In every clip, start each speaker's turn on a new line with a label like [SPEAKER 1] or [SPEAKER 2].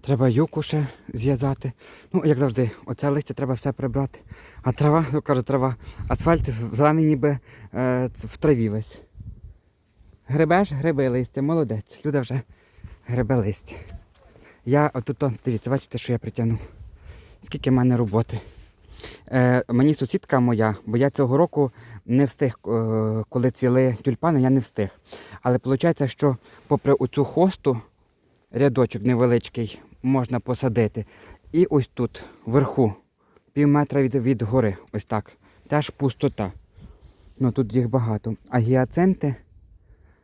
[SPEAKER 1] Треба юку ще зв'язати. Ну, як завжди, оце листя треба все прибрати. А трава, ну кажу, трава, асфальт зелений ніби е, в траві весь. Гребеш, гриби листя, молодець. Люда вже гребе листя. Я отут, дивіться, бачите, що я притягнув. Скільки в мене роботи. Е, мені сусідка моя, бо я цього року не встиг, е, коли цвіли тюльпани, я не встиг. Але виходить, що попри оцю хосту, рядочок невеличкий можна посадити. І ось тут, вверху, пів метра від, від гори, ось так. Теж пустота. Ну тут їх багато. А гіацинти,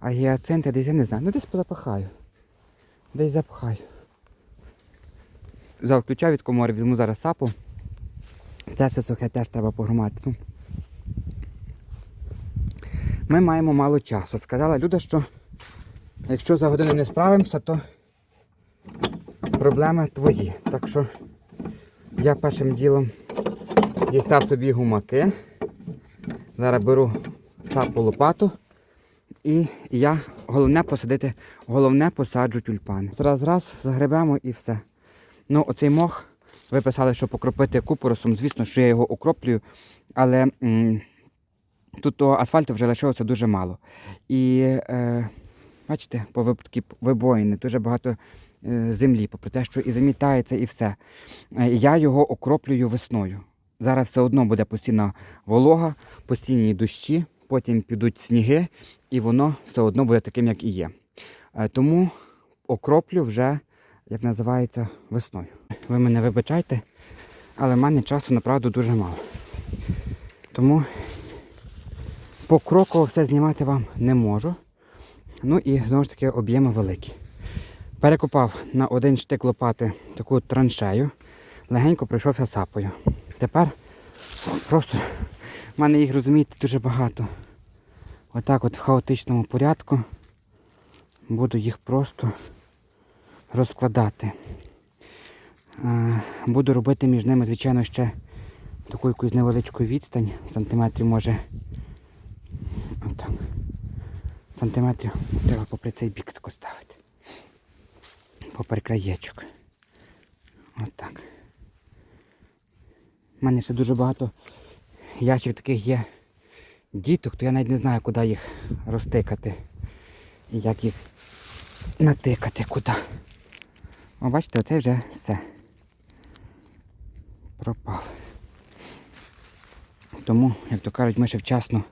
[SPEAKER 1] а гіацинти десь я не знаю. Ну десь позапахаю. Десь запхаю. За ключа від комори візьму зараз сапу. Це все сухе теж треба погромати. Ну, Ми маємо мало часу. Сказала Люда, що якщо за годину не справимося, то проблеми твої. Так що я першим ділом дістав собі гумаки. Зараз беру сапу лопату. І я головне посадити, головне посаджу тюльпани. Раз раз загребемо і все. Ну, оцей мох, ви писали, що покропити купоросом. Звісно, що я його окроплюю, але м, тут того асфальту вже лишилося дуже мало. І е, бачите, по випадки вибоїни, дуже багато землі, попри те, що і замітається, і все. Е, я його окроплюю весною. Зараз все одно буде постійна волога, постійні дощі, потім підуть сніги, і воно все одно буде таким, як і є. Е, Тому окроплю вже, як називається, весною. Ви мене вибачайте, але в мене часу направду дуже мало. Тому покроково все знімати вам не можу. Ну і знову ж таки об'єми великі. Перекопав на один штик лопати таку траншею, легенько пройшовся сапою. Тепер просто в мене їх, розумієте, дуже багато. Отак от в хаотичному порядку буду їх просто розкладати. Е, Буду робити між ними, звичайно, ще таку якусь невеличку відстань, сантиметрів може. Сантиметрів треба попри цей бік тако ставити. Попри краєчок. Отак. У мене ще дуже багато ящик таких є діток, то я навіть не знаю, куди їх розтикати. І як їх натикати куди. О, бачите, оце вже все. Пропав. Тому, як то кажуть, ми ще вчасно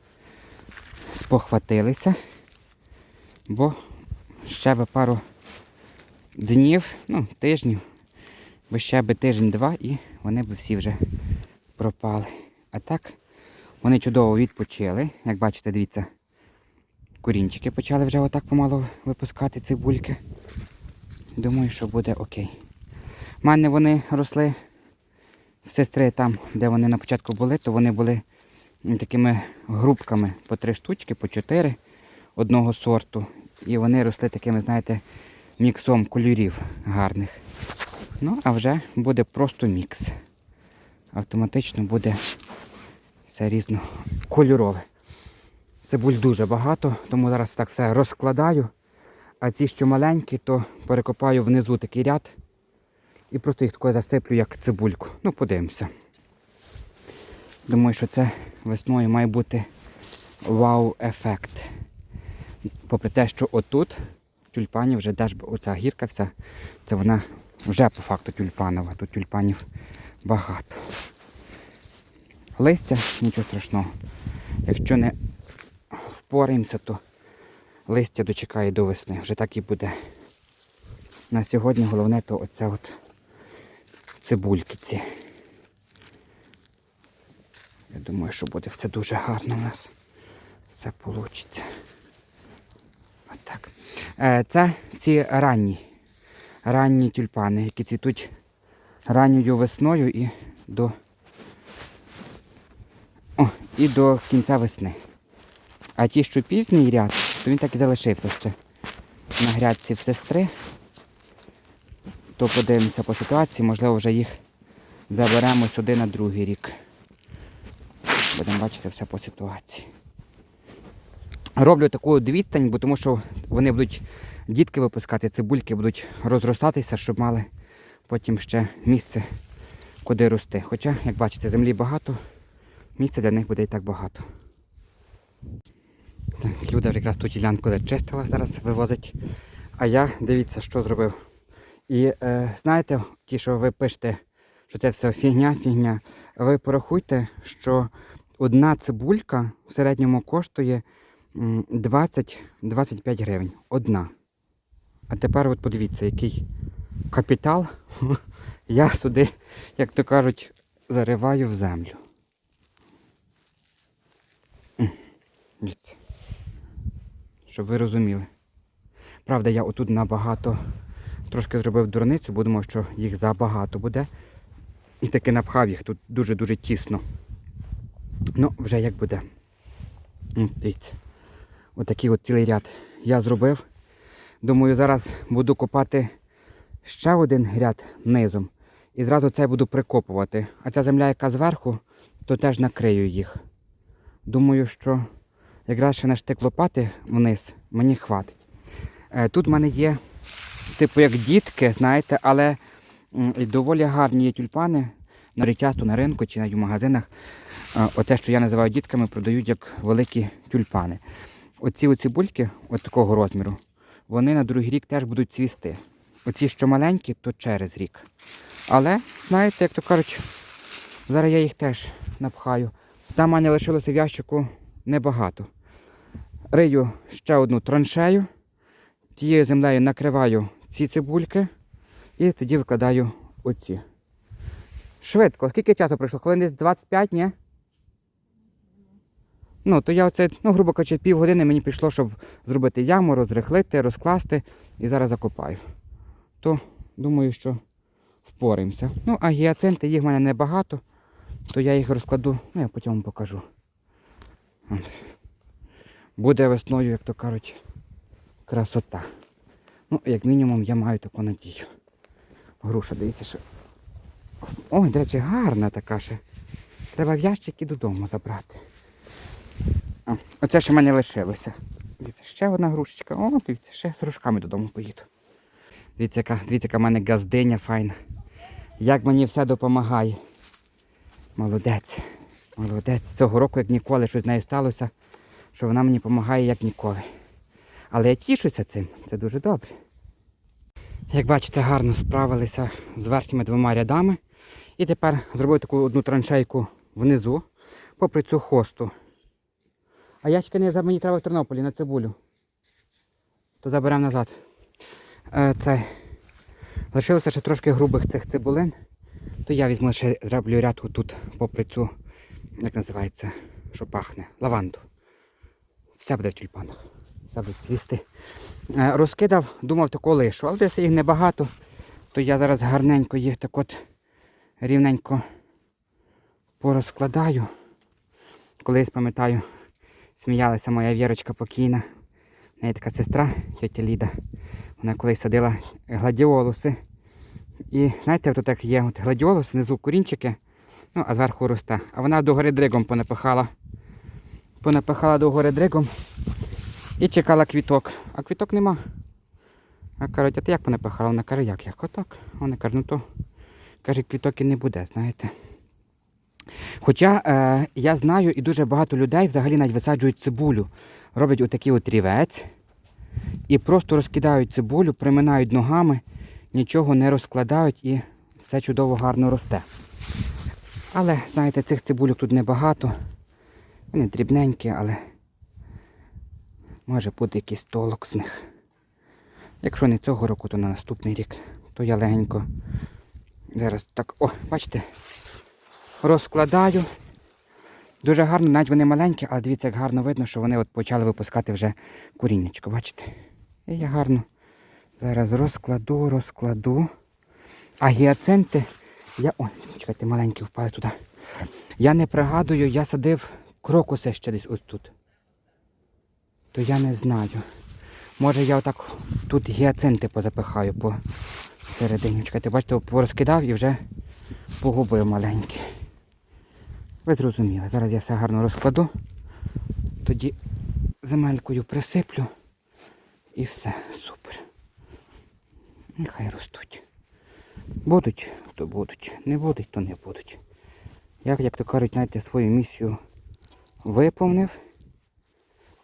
[SPEAKER 1] спохватилися, бо ще би пару днів, ну, тижнів, бо ще би тиждень-два і вони б всі вже пропали. А так, вони чудово відпочили. Як бачите, дивіться, корінчики почали вже отак помалу випускати цибульки. Думаю, що буде окей. У мене вони росли в сестри там, де вони на початку були, то вони були такими грубками по три штучки, по чотири одного сорту. І вони росли такими, знаєте, міксом кольорів гарних. Ну, а вже буде просто мікс. Автоматично буде все різнокольорове. Цибуль дуже багато, тому зараз так все розкладаю. А ці, що маленькі, то перекопаю внизу такий ряд і просто їх тако засиплю, як цибульку. Ну, подивимося. Думаю, що це весною має бути вау-ефект. Попри те, що отут тюльпанів вже теж оця гірка вся, це вона вже по факту тюльпанова. Тут тюльпанів багато. Листя, нічого страшного. Якщо не впораємося, то листя дочекає до весни. Вже так і буде. На сьогодні головне то оце от цибульки ці. Я думаю, що буде все дуже гарно у нас. Все вийде. Отак. Е, Це всі ранні. Ранні тюльпани, які цвітуть ранньою весною і до, О, і до кінця весни. А ті, що пізній ряд, то він так і залишився ще на грядці в сестри. То подивимося по ситуації, можливо, вже їх заберемо сюди на другий рік. Будемо бачити все по ситуації. Роблю таку відстань, бо тому що вони будуть дітки випускати, цибульки будуть розростатися, щоб мали потім ще місце, куди рости. Хоча, як бачите, землі багато, місця для них буде і так багато. Так, Люда якраз ту ділянку зачистила, зараз виводить. А я дивіться, що зробив. І е, знаєте, ті, що ви пишете, що це все фігня, фігня, ви порахуйте, що одна цибулька в середньому коштує 20-25 гривень. Одна. А тепер от подивіться, який капітал я сюди, як то кажуть, зариваю в землю. Щоб ви розуміли. Правда, я отут набагато трошки зробив дурницю, бо думав, що їх забагато буде. І таки напхав їх тут дуже-дуже тісно. Ну, вже як буде. Дивіться. Отакий от цілий ряд я зробив. Думаю, зараз буду копати ще один ряд низом. І зразу це буду прикопувати. А ця земля, яка зверху, то теж накрию їх. Думаю, що якраз ще на штик лопати вниз мені хватить. Е, Тут в мене є, типу, як дітки, знаєте, але доволі гарні є тюльпани. Навіть часто на ринку чи навіть в магазинах. Е, Оте, що я називаю дітками, продають як великі тюльпани. Оці оці бульки, от такого розміру, вони на другий рік теж будуть цвісти. Оці, що маленькі, то через рік. Але, знаєте, як то кажуть, зараз я їх теж напхаю. Там в мене лишилося в ящику небагато. Рию ще одну траншею, тією землею накриваю ці цибульки і тоді викладаю оці. Швидко, скільки часу пройшло? Хвилин десь 25, ні? Ну, то я оце, ну, грубо кажучи, півгодини мені пішло, щоб зробити яму, розрихлити, розкласти і зараз закопаю. То думаю, що впораємося. Ну, а гіацинти, їх в мене небагато, то я їх розкладу, ну я потім вам покажу. От. Буде весною, як то кажуть, красота. Ну, як мінімум, я маю таку надію. Груша, дивіться, що. Ой, до речі, гарна така ще. Треба в ящик і додому забрати. Оце ще в мене лишилося. Дивіться, ще одна грушечка. О, дивіться, ще з грушками додому поїду. Дивіться, яка, дивіться, яка в мене газдиня файна. Як мені все допомагає. Молодець. Молодець. Цього року, як ніколи, щось з нею сталося, що вона мені допомагає, як ніколи. Але я тішуся цим, це дуже добре. Як бачите, гарно справилися з верхніми двома рядами. І тепер зробив таку одну траншейку внизу, попри цю хосту. А ящики не мені треба в Тернополі на цибулю. То заберемо назад. Е, це. Лишилося ще трошки грубих цих цибулин. То я візьму ще зроблю ряд тут попри цю, як називається, що пахне, лаванду. Все буде в тюльпанах. Все буде цвісти. Е, Розкидав, думав тако лишу, але десь їх небагато, то я зараз гарненько їх так от рівненько порозкладаю. Колись пам'ятаю, сміялася моя вірочка покійна. В неї така сестра, тетя Ліда. Вона колись садила гладіолуси. І знаєте, тут так є от гладіолус, внизу корінчики, ну, а зверху росте. А вона догори дригом понапихала. Понапихала догори дригом і чекала квіток. А квіток нема. А кажуть, а ти як понапихала? Вона каже, як як? Отак. Вона каже, ну то каже, квіток і не буде, знаєте. Хоча е, я знаю і дуже багато людей взагалі навіть висаджують цибулю. Роблять отакий от рівець і просто розкидають цибулю, приминають ногами, нічого не розкладають і все чудово гарно росте. Але, знаєте, цих цибулюк тут небагато. Вони дрібненькі, але може бути якийсь толок з них. Якщо не цього року, то на наступний рік. То я легенько зараз так, о, бачите, розкладаю. Дуже гарно, навіть вони маленькі, але дивіться, як гарно видно, що вони от почали випускати вже коріннячко, бачите? І я гарно зараз розкладу, розкладу. А гіацинти, я... Ой, чекайте, маленькі впали туди. Я не пригадую, я садив крокуси ще десь ось тут. То я не знаю. Може я отак тут гіацинти позапихаю по середині. Чекайте, бачите, порозкидав і вже погубив маленькі. Ви зрозуміли, зараз я все гарно розкладу, тоді земелькою присиплю і все, супер. Нехай ростуть. Будуть, то будуть. Не будуть, то не будуть. Я, як то кажуть, знаєте, свою місію виповнив.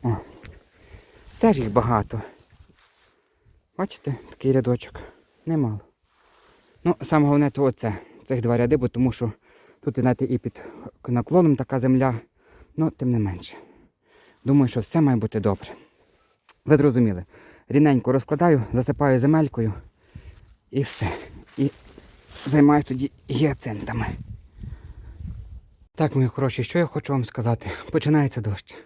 [SPEAKER 1] О. Теж їх багато. Бачите, такий рядочок. Немало. Ну, саме головне то оце. Цих два ряди, бо тому що тут, знаєте, і під наклоном така земля. Ну, тим не менше. Думаю, що все має бути добре. Ви зрозуміли. Рівненько розкладаю, засипаю земелькою і все. І займаюся тоді гіацинтами. Так, мої хороші, що я хочу вам сказати? Починається дощ.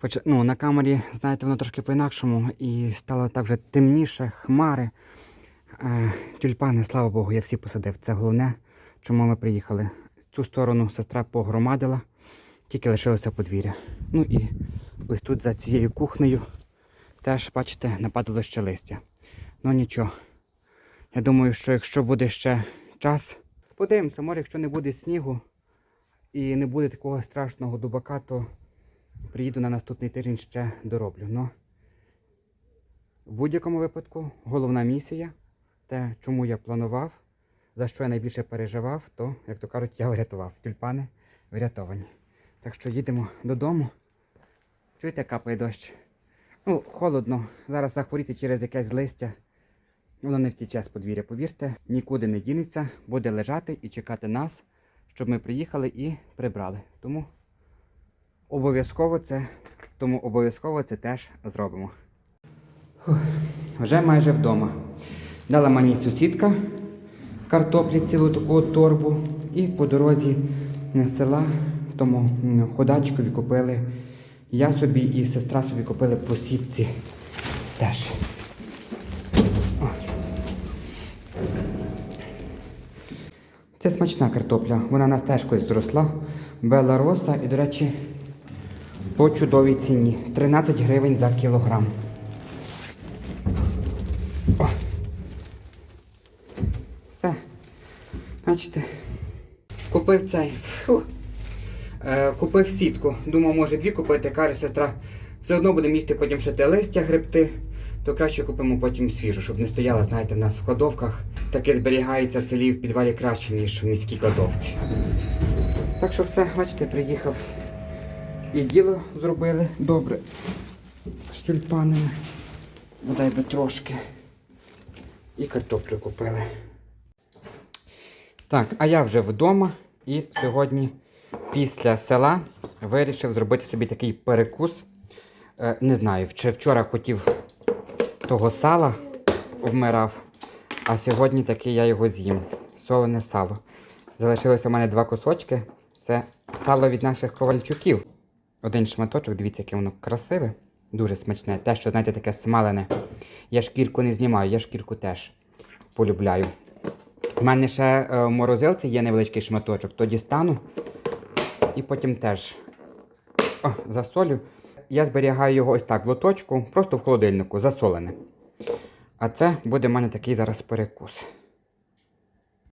[SPEAKER 1] Поч... Ну, на камері, знаєте, воно трошки по-інакшому і стало так вже темніше, хмари. Е, тюльпани, слава Богу, я всі посадив. Це головне, чому ми приїхали. Цю сторону сестра погромадила, тільки лишилося подвір'я. Ну і ось тут за цією кухнею теж, бачите, нападало ще листя. Ну нічого. Я думаю, що якщо буде ще час, подивимося, може, якщо не буде снігу і не буде такого страшного дубака, то приїду на наступний тиждень ще дороблю. Но в будь-якому випадку головна місія, те, чому я планував, за що я найбільше переживав, то, як то кажуть, я врятував. Тюльпани врятовані. Так що їдемо додому. Чуєте, капає дощ? Ну, холодно. Зараз захворіти через якесь листя. Воно не втіче з подвір'я, повірте, нікуди не дінеться, буде лежати і чекати нас, щоб ми приїхали і прибрали. Тому обов'язково це, тому обов'язково це теж зробимо. Фух, вже майже вдома. Дала мені сусідка картоплі цілу таку торбу. І по дорозі села в тому ходачкові купили. Я собі і сестра собі купили по сітці теж. Це смачна картопля. Вона нас теж колись зросла. Бела роса і, до речі, по чудовій ціні. 13 гривень за кілограм. О. Все. Бачите. Купив цей. Фу. Е, купив сітку. Думав, може дві купити. Каже сестра, все одно будемо їхати потім те листя гребти, то краще купимо потім свіжу, щоб не стояла, знаєте, в нас в кладовках. Таке зберігається в селі в підвалі краще, ніж в міській кладовці. Так що все, бачите, приїхав. І діло зробили добре. З тюльпанами. Бодай би трошки. І картоплю купили. Так, а я вже вдома і сьогодні після села вирішив зробити собі такий перекус. Е, не знаю, чи вчора хотів того сала вмирав, а сьогодні таки я його з'їм. Солене сало. Залишилося у мене два кусочки. Це сало від наших ковальчуків. Один шматочок, дивіться, яке воно красиве, дуже смачне. Те, що, знаєте, таке смалене. Я шкірку не знімаю, я шкірку теж полюбляю. У мене ще е, в морозилці є невеличкий шматочок, то дістану і потім теж о, засолю. Я зберігаю його ось так в лоточку, просто в холодильнику, засолене. А це буде в мене такий зараз перекус.